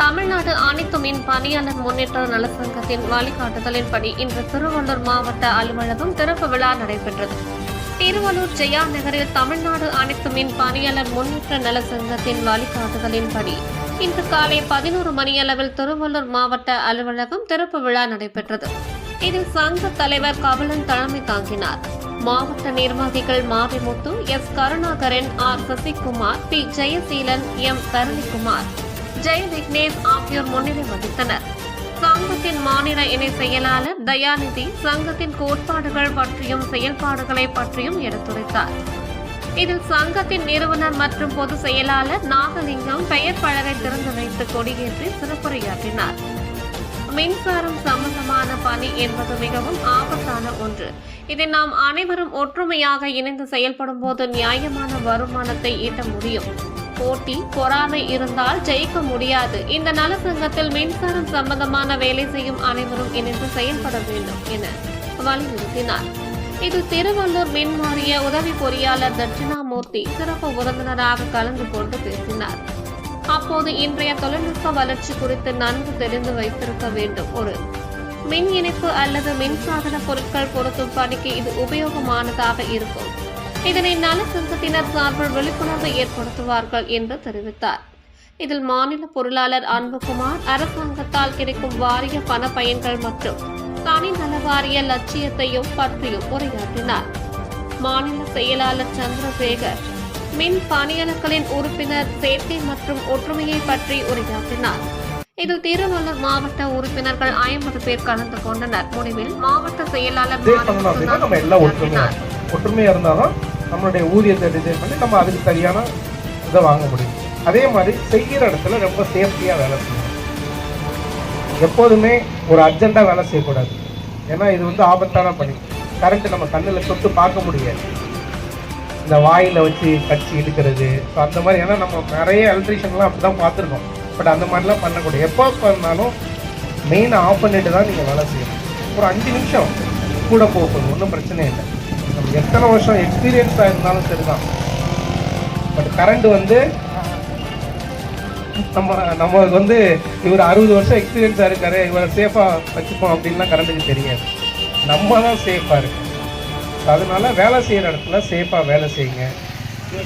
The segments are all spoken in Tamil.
தமிழ்நாடு அனைத்து மின் பணியாளர் முன்னேற்ற நலசங்கத்தின் வழிகாட்டுதலின்படி இன்று திருவள்ளூர் மாவட்ட அலுவலகம் திறப்பு விழா நடைபெற்றது. திருவள்ளூர் ஜெயா நகரில் தமிழ்நாடு அனைத்து மின் பணியாளர் முன்னேற்ற நலசங்கத்தின் வழிகாட்டுதலின்படி இன்று காலை பதினோரு மணியளவில் திருவள்ளூர் மாவட்ட அலுவலகம் திறப்பு விழா நடைபெற்றது. இதில் சங்க தலைவர் கபிலன் தலைமை தாங்கினார். மாவட்ட நிர்வாகிகள் Marimuthu S. Karunakaran R. Sasikumar P. Jayaseelan M. Dharanikumar Jai Vignesh ஆகியோர் முன்னிலை வகித்தனர். சங்கத்தின் மாநில இணை செயலாளர் தயாநிதி சங்கத்தின் கோட்பாடுகள் பற்றியும் செயல்பாடுகளை பற்றியும் எடுத்துரைத்தார். இதில் சங்கத்தின் நிறுவனர் மற்றும் பொது செயலாளர் நாகலிங்கம் பெயர் பலரை திறந்து வைத்து கொடியேற்றி சிறப்புரையாற்றினார். மின்சாரம் சம்பந்தமான பணி என்பது மிகவும் ஆபத்தான ஒன்று. இதை நாம் அனைவரும் ஒற்றுமையாக இணைந்து செயல்படும் போது நியாயமான வருமானத்தை ஈட்ட முடியும். போட்டி பொறாமை இருந்தால் ஜெயிக்க முடியாது. இந்த நல சங்கத்தில் மின்சாரம் சம்பந்தமான வேலை செய்யும் அனைவரும் இணைந்து செயல்பட வேண்டும் என வலியுறுத்தினார். இது திருவள்ளூர் மின் வாரிய உதவி பொறியாளர் தட்சிணாமூர்த்தி சிறப்பு விருந்தினராக கலந்து கொண்டு பேசினார். அப்போது இன்றைய தொழில்நுட்ப வளர்ச்சி குறித்து நன்கு தெரிந்து வைத்திருக்க வேண்டும். ஒரு மின் இணைப்பு அல்லது மின்சாதன பொருட்கள் பொருத்தும் பணிக்கு இது உபயோகமானதாக இருக்கும். இதனை நல சங்கத்தினர் சார்பில் விழிப்புணர்வு ஏற்படுத்துவார்கள் என்று தெரிவித்தார். இதில் மாநில பொருளாளர் அன்புகுமார் அரசாங்கத்தால் கிடைக்கும் வாரிய பண பயன்கள் மற்றும் தனி நல வாரிய லட்சியத்தையும் பற்றியும் உரையாற்றினார். மாநில செயலாளர் சந்திரசேகர் மின் பணியாளர்களின் உறுப்பினர் சேர்க்கை மற்றும் ஒற்றுமையை பற்றி உரையாற்றினார். இதில் திருவள்ளூர் மாவட்ட உறுப்பினர்கள் ஐம்பது பேர் கலந்து கொண்டனர். முடிவில் மாவட்ட செயலாளர் ஒற்றுமையாக இருந்தால் தான் நம்மளுடைய ஊதியத்தை டிசைன் பண்ணி நம்ம அதுக்கு சரியான இதை வாங்க முடியும். அதே மாதிரி செய்கிற இடத்துல ரொம்ப சேஃப்டியாக வேலை செய்யணும். எப்போதுமே ஒரு அர்ஜெண்ட்டாக வேலை செய்யக்கூடாது. ஏன்னா இது வந்து ஆபத்தான பணி. கரண்ட்டு நம்ம கண்ணில் தொட்டு பார்க்க முடியாது. இந்த வாயில் வச்சு கட்சி எடுக்கிறது ஸோ அந்த மாதிரி ஏன்னா நம்ம நிறைய எலக்ட்ரிஷியன்லாம் அப்படி தான் பார்த்துருக்கோம். பட் அந்த மாதிரிலாம் பண்ணக்கூடாது. எப்போ பண்ணாலும் மெயினை ஆஃப் பண்ணிட்டு தான் நீங்கள் வேலை செய்யணும். ஒரு அஞ்சு நிமிஷம் கூட போகணும் ஒன்றும் பிரச்சனை இல்லை. நம்ம எத்தனை வருஷம் எக்ஸ்பீரியன்ஸாக இருந்தாலும் சரிதான். பட் கரண்ட் வந்து நம்ம நம்மளுக்கு வந்து இவர் அறுபது வருஷம் எக்ஸ்பீரியன்ஸாக இருக்காரு இவரை சேஃபாக வச்சுப்போம் அப்படின்லாம் கரண்ட்டுக்கு தெரியாது. நம்ம தான் சேஃபாக இருக்கு அதனால வேலை செய்கிற இடத்துல சேஃபாக வேலை செய்யுங்க.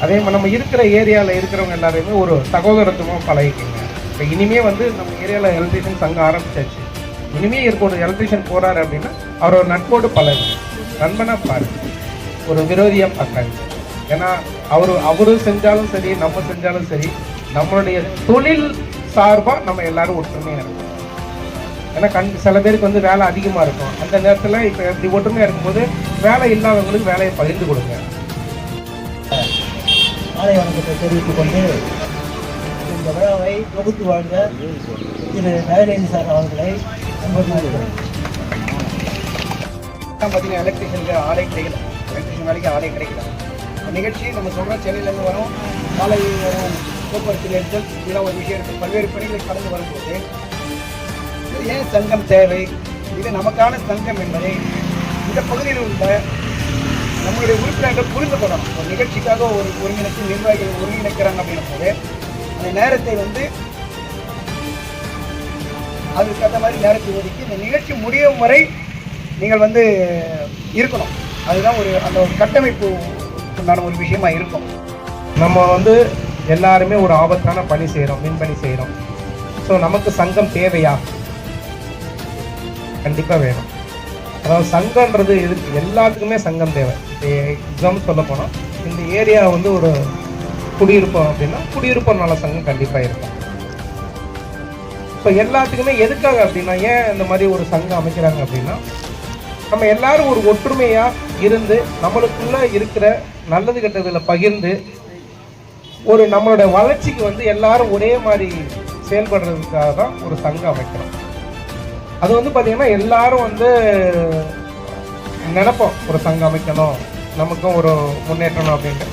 அதே மாதிரி நம்ம இருக்கிற ஏரியாவில் இருக்கிறவங்க எல்லாரையுமே ஒரு சகோதரத்துவமாக பழகிக்கோங்க. இப்போ இனிமே வந்து நம்ம ஏரியாவில் எலக்ட்ரிஷியன் சங்கம் ஆரம்பிச்சாச்சு. இனிமே இருக்க ஒரு எலக்ட்ரிஷியன் போகிறாரு அப்படின்னா அவர் ஒரு நட்போடு பழகு நண்பனாக பாருங்கள் ஒரு விரோதியாக பார்க்காதீங்க ஏன்னா அவர் அவரும் செஞ்சாலும் சரி நம்ம செஞ்சாலும் சரி நம்மளுடைய தொழில் சார்பாக நம்ம எல்லாரும் ஒற்றுமையாக இருக்கணும். ஏன்னா கண் சில பேருக்கு வந்து வேலை அதிகமாக இருக்கும். அந்த நேரத்தில் இப்போ இப்படி ஒற்றுமையாக இருக்கும்போது வேலை இல்லாதவங்களுக்கு வேலையை பகிர்ந்து கொடுங்க. மாலை வணக்கத்தை தெரிவித்துக் கொண்டு இந்த விழாவை தொகுத்து வாழ்ந்த திரு நயனேந்தி சார் அவர்களை அழைக்கிறேன். பார்த்தீங்கன்னா எலக்ட்ரிஷியனுக்கு ஆளே கிடைக்கல எலக்ட்ரிஷன் வேலைக்கு ஆளே கிடைக்கலாம் நிகழ்ச்சி நம்ம சொல்கிறோம் சென்னையிலேருந்து வரோம். காலை வரும். போக்குவரத்து நெரிசல் இதெல்லாம் ஒரு விஷயம் இருக்குது பல்வேறு பணிகளை கடந்து வரும்போது இது ஏன் சங்கம் தேவை? இது நமக்கான சங்கம் என்பதை இந்த பகுதியில் உள்ள நம்மளுடைய உறுப்பினர்கள் புரிந்து கொள்ளணும் ஒரு நிகழ்ச்சிக்காக ஒரு ஒருங்கிணைத்து நிர்வாகிகள் ஒருங்கிணைக்கிறாங்க அப்படின்னும் போது அந்த நேரத்தை வந்து அதுக்கு தகுந்த மாதிரி நேரத்தை ஒதுக்கி இந்த நிகழ்ச்சி முடியும் வரை நீங்கள் வந்து இருக்கணும். அதுதான் ஒரு அந்த ஒரு கட்டமைப்பு உண்டான ஒரு விஷயமா இருக்கும். நம்ம வந்து எல்லாருமே ஒரு ஆபத்தான பணி செய்கிறோம் மின் பணி செய்கிறோம் ஸோ நமக்கு சங்கம் தேவையா? கண்டிப்பாக வேணும். அதாவது சங்கம்ன்றது இதுக்கு எல்லாத்துக்குமே சங்கம் தேவை. இப்போ எக்ஸாம்பிள் சொல்ல போனால் இந்த ஏரியா வந்து ஒரு குடியிருப்போம் அப்படின்னா குடியிருப்போம் நல்ல சங்கம் கண்டிப்பாக இருக்கும். ஸோ எல்லாத்துக்குமே எதுக்காக அப்படின்னா ஏன் இந்த மாதிரி ஒரு சங்கம் அமைக்கிறாங்க அப்படின்னா நம்ம எல்லாரும் ஒரு ஒற்றுமையா இருந்து நம்மளுக்குள்ள இருக்கிற நல்லது கெட்டதில் பகிர்ந்து ஒரு நம்மளோட வளர்ச்சிக்கு வந்து எல்லாரும் ஒரே மாதிரி செயல்படுறதுக்காக தான் ஒரு சங்கம் அமைக்கிறோம். அது வந்து பார்த்தீங்கன்னா எல்லாரும் வந்து நினைப்போம் ஒரு சங்கம் அமைக்கணும் நமக்கும் ஒரு முன்னேற்றணும் அப்படின்ட்டு.